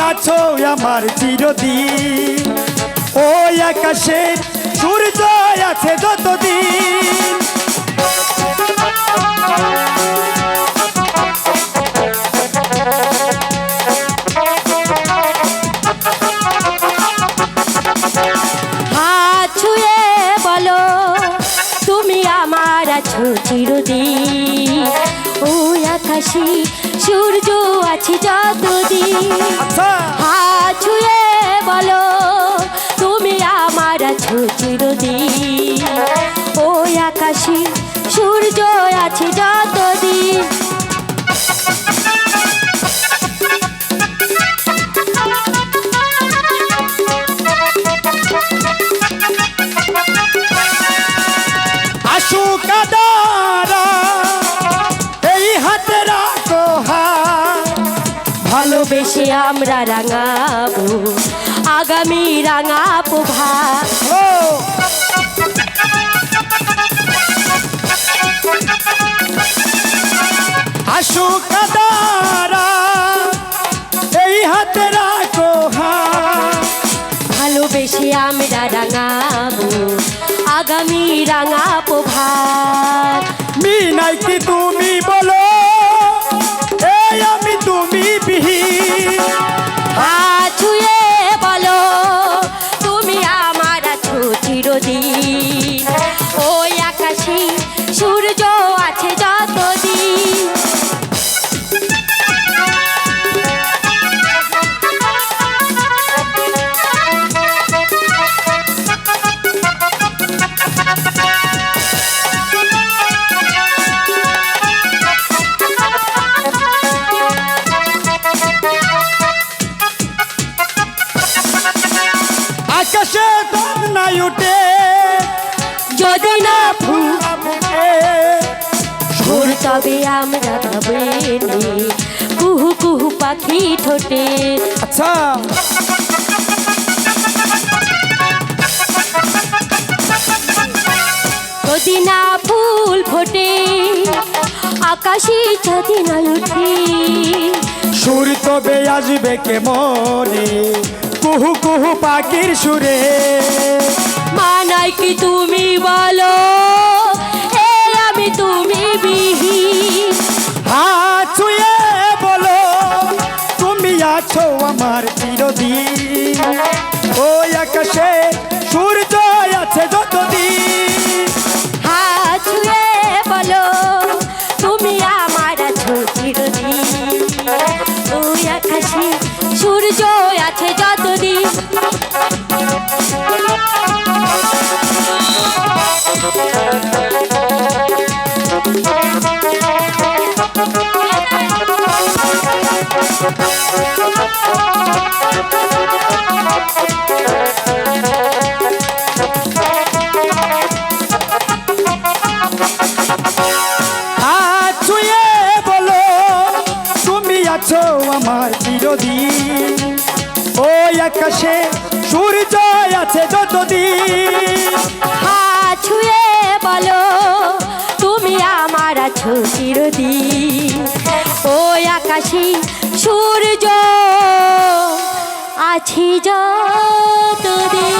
আছো আমার চিরদিন। ওই আকাশে সূর্য আছে যতদিন। তুমি আমার আছো চিরদিন। ওই আকাশে সূর্য আছে যতদিন হা হাত ছুঁয়ে ভালোবেসে আমরা রাঙাবো আগামী রাঙাবো আশু কাদারা এই হাতে রাখো ভালোবেসে আমরা রাঙাবো আগামী রাঙাবো ভাব মিনাই কি তুমি বলো? আমরা ভাবেনি কুহু কুহু পাখি ঠোঁটে। আচ্ছা। যদি না ফুল ফোটে আকাশে সুর তবে আসবে কে মনে কুহু কুহু পাখির সুরে। মানাই কি তুমি বলো? এ আমি তুমি বিহীন। আমার চিরদিন। আছো আমার চিরদিন। ওই আকাশে সূর্য আছে যতদিন। ছুঁয়ে বলো, তুমি আমার আছো চিরদিন। ওই আকাশে সূর্য আছি যতদিন।